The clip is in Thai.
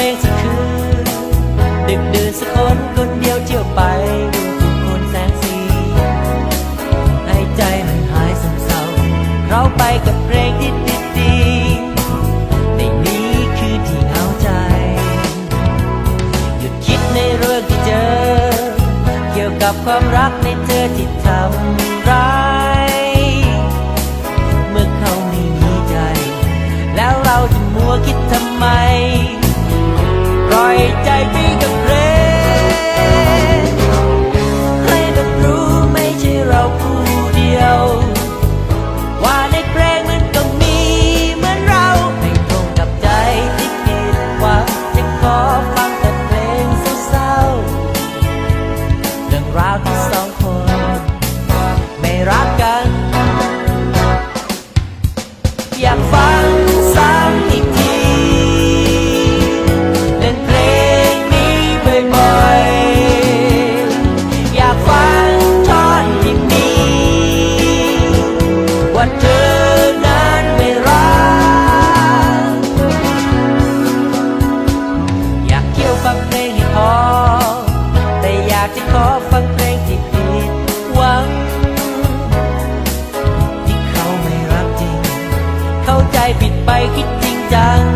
ลงสักคืน ดึกดื่นสักคนคนเดียวเที่ยวไปดูสุขคนแสงสีให้ใจมันหายสงเศร้าเราไปกับเพลงที่ดีดีในนี้คือที่เอาใจ หยุดคิดในเรื่องที่เจอ เกี่ยวกับความรักในเธอที่ทำร้ายเมื่อเขาไม่มีใจ แล้วเราจะมัวคิดทำไม อยากฟัง ใจผิดไปคิดจริงจัง